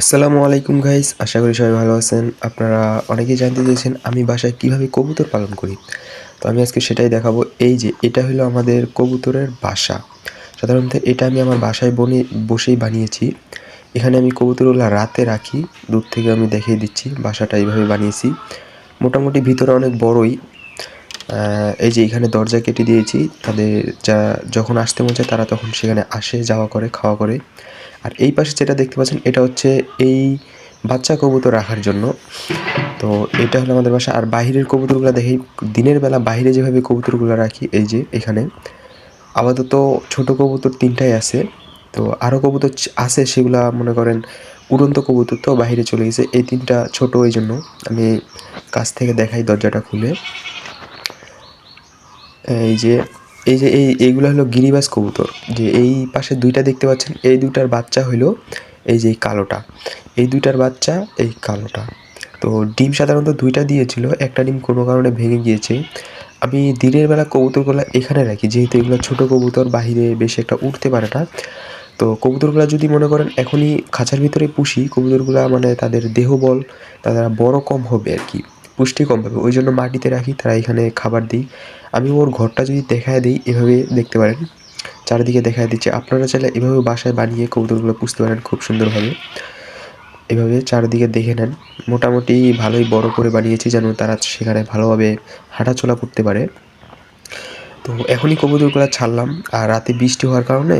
আসসালামু আলাইকুম গাইস আশা করি সবাই ভালো আছেন। আপনারা অনেকেই জানতে চেয়েছেন আমি বাসায় কীভাবে কবুতর পালন করি। তো আমি আজকে সেটাই দেখাবো। এই যে, এটা হলো আমাদের কবুতরের বাসা। সাধারণত এটা আমি আমার বাসায় বনে, বসেই বানিয়েছি। এখানে আমি কবুতরগুলো রাতে রাখি। দূর থেকে আমি দেখিয়ে দিচ্ছি, বাসাটা এইভাবে বানিয়েছি। মোটামুটি ভিতরে অনেক বড়ই। এই যে এখানে দরজা কেটে দিয়েছি। তাদের যা, যখন আসতে মন তারা তখন সেখানে আসে, যাওয়া করে, খাওয়া করে। আর এই পাশে যেটা দেখতে পাচ্ছেন, এটা হচ্ছে এই বাচ্চা কবুতর রাখার জন্য। তো এটা হলো আমাদের বাসা। আর বাহিরের কবুতরগুলো দেখি দিনের বেলা বাইরে যেভাবে কবুতরগুলো রাখি, এই যে এখানে। আপাতত ছোট কবুতর তিনটাই আছে। তো আরও কবুতর আছে, সেগুলা মনে করেন উড়ন্ত কবুতর তো বাহিরে চলে গেছে। এই তিনটা ছোট এই জন্য আমি কাছ থেকে দেখাই দরজাটা খুলে। এই যে এই যে এই, এইগুলো হলো গিরিবাজ কবুতর। যে এই পাশে দুইটা দেখতে পাচ্ছেন, এই দুইটার বাচ্চা হলো এই যে কালোটা। এই দুইটার বাচ্চা এই কালোটা। তো ডিম সাধারণত দুইটা দিয়েছিল, একটা ডিম কোনো কারণে ভেঙে গিয়েছে। আমি দিনের বেলা কবুতরগুলো এখানে রাখি, যেহেতু এগুলো ছোটো কবুতর, বাহিরে বেশি একটা উঠতে পারে না। তো কবুতরগুলো যদি মনে করেন এখনই খাঁচার ভিতরে পুষি, কবুতরগুলো মানে তাদের দেহ বল তারা বড় কম হবে আর কি। পুষ্টি কম পাবে, ওই জন্য মাটিতে রাখি, তারা এখানে খাবার দিই। আমি ওর ঘরটা যদি দেখায় দিই, এভাবে দেখতে পারেন। চারিদিকে দেখায় দিচ্ছে। আপনারা চাইলে এভাবে বাসায় বানিয়ে কবুতরগুলো পুষতে পারেন, খুব সুন্দরভাবে। এভাবে চারিদিকে দেখে নেন। মোটামুটি ভালোই বড় করে বানিয়েছি যেন তারা সেখানে ভালোভাবে হাঁটাচলা করতে পারে। তো এখনই কবুতরগুলো ছাড়লাম। আর রাতে বৃষ্টি হওয়ার কারণে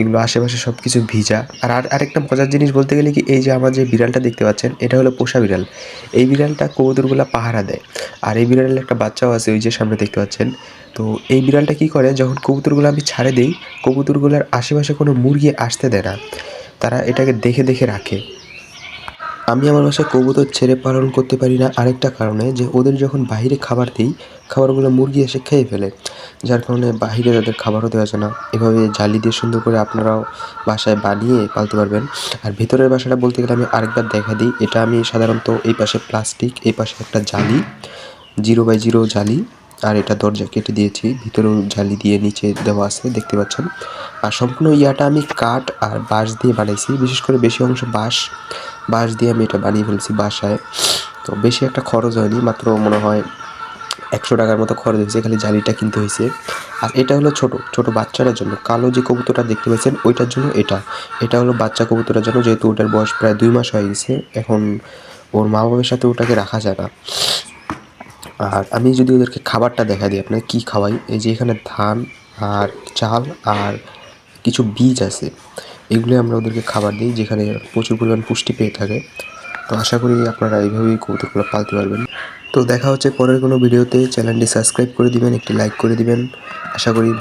এগুলো আশেপাশে সব কিছু ভিজা। আর আর আরেকটা মজার জিনিস বলতে গেলে কি, এই যে আমার যে বিড়ালটা দেখতে পাচ্ছেন, এটা হলো পোষা বিড়াল। এই বিড়ালটা কবুতরগুলো পাহারা দেয়। আর এই বিড়ালের একটা বাচ্চাও আছে, ওই যে সামনে দেখতে পাচ্ছেন। তো এই বিড়ালটা কি করে, যখন কবুতরগুলো আমি ছাড়ে দিই, কবুতরগুলোর আশেপাশে কোনো মুরগি আসতে দেয় না। তারা এটাকে দেখে দেখে রাখে। আমি আমার বাসায় কবুতর ছেড়ে পালন করতে পারি না আরেকটা কারণে যে ওদের যখন বাইরে খাবার দিই, খাবারগুলো মুরগি এসে খেয়ে ফেলে। যার কারণে বাহিরে তাদের খাবারও দেওয়া যায় না। এভাবে জালি দিয়ে সুন্দর করে আপনারাও বাসায় বানিয়ে পালতে পারবেন। আর ভেতরের বাসাটা বলতে গেলে আমি আরেকবার দেখা দিই। এটা আমি সাধারণত এই পাশে প্লাস্টিক, এই পাশে একটা জালি, জিরো বাই জিরো জালি। আর এটা দরজা কেটে দিয়েছি। ভিতরেও জালি দিয়ে নিচে দেওয়া আছে, দেখতে পাচ্ছেন। আর সম্পূর্ণ ইয়াটা আমি কাঠ আর বাঁশ দিয়ে বানাইছি। বিশেষ করে বেশি অংশ বাঁশ বাঁশ দিয়ে আমি এটা বানিয়ে ফেলছি বাসায়। তো বেশি একটা খরচ হয়নি, মাত্র মনে হয় একশো টাকার মতো খরচ হয়েছে, খালি জালিটা কিনতে হয়েছে। আর এটা হলো ছোট ছোট বাচ্চাটার জন্য। কালো যে কবুতরটা দেখতে পাচ্ছেন, ওইটার জন্য এটা। এটা হলো বাচ্চা কবুতরের জন্য, যেহেতু ওটার বয়স প্রায় দুই মাস হয়ে গেছে, এখন ওর মা বাবার সাথে ওটাকে রাখা যায় না। আর আমি যদি ওদেরকে খাবারটা দেখা দিই আপনাকে কী খাওয়াই? এই যে এখানে ধান আর চাল আর কিছু বীজ আছে। এগুলো আমরা ওদেরকে খাবার দিই, যেখানে প্রচুর পরিমাণ পুষ্টি পেয়ে থাকে। তো আশা করি আপনারা এইভাবেই কৌতুকগুলো পালতে পারবেন। তো দেখা হচ্ছে পরের কোনো ভিডিওতে। চ্যানেলটি সাবস্ক্রাইব করে দিবেন, একটি লাইক করে দিবেন। আশা করি